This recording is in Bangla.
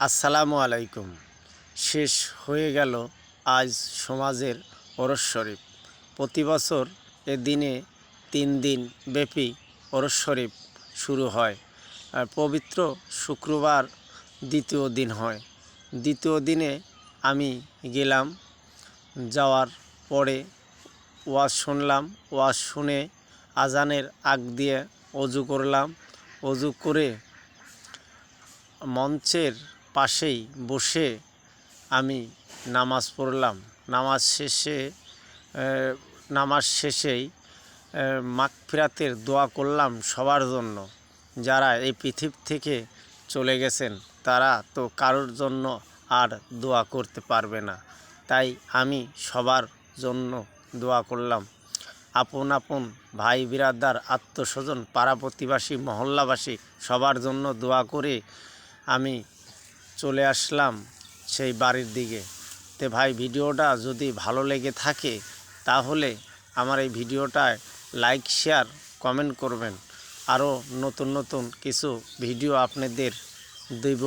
আসসালামু আলাইকুম। শেষ হয়ে গেল আজ সমাজের ওরস শরীফ। প্রতি বছর এ দিনে তিন দিন ব্যাপী ওরস শরীফ শুরু হয়। পবিত্র শুক্রবার দ্বিতীয় দিন হয়। দ্বিতীয় দিনে আমি গেলাম, যাওয়ার পরে ওয়াজ শুনলাম। ওয়াজ শুনে আজানের আগ দিয়ে অজু করলাম। অজু করে মঞ্চের পাশেই বসে আমি নামাজ পড়লাম। নামাজ শেষে নামাজ শেষেই মাগফিরাতের দোয়া করলাম সবার জন্য। যারা এই পৃথিবী থেকে চলে গেছেন, তারা তো কারোর জন্য আর দোয়া করতে পারবে না। তাই আমি সবার জন্য দোয়া করলাম। আপন আপন ভাই বিরাদার, আত্মস্বজন, পাড়া প্রতিবাসী, মহল্লাবাসী সবার জন্য দোয়া করে আমি চলে আসলাম সেই বাড়ির দিকে। তে ভাই, ভিডিওটা যদি ভালো লেগে থাকে, তাহলে আমার এই ভিডিওটায় লাইক শেয়ার কমেন্ট করবেন। আরও নতুন নতুন কিছু ভিডিও আপনাদের দেব।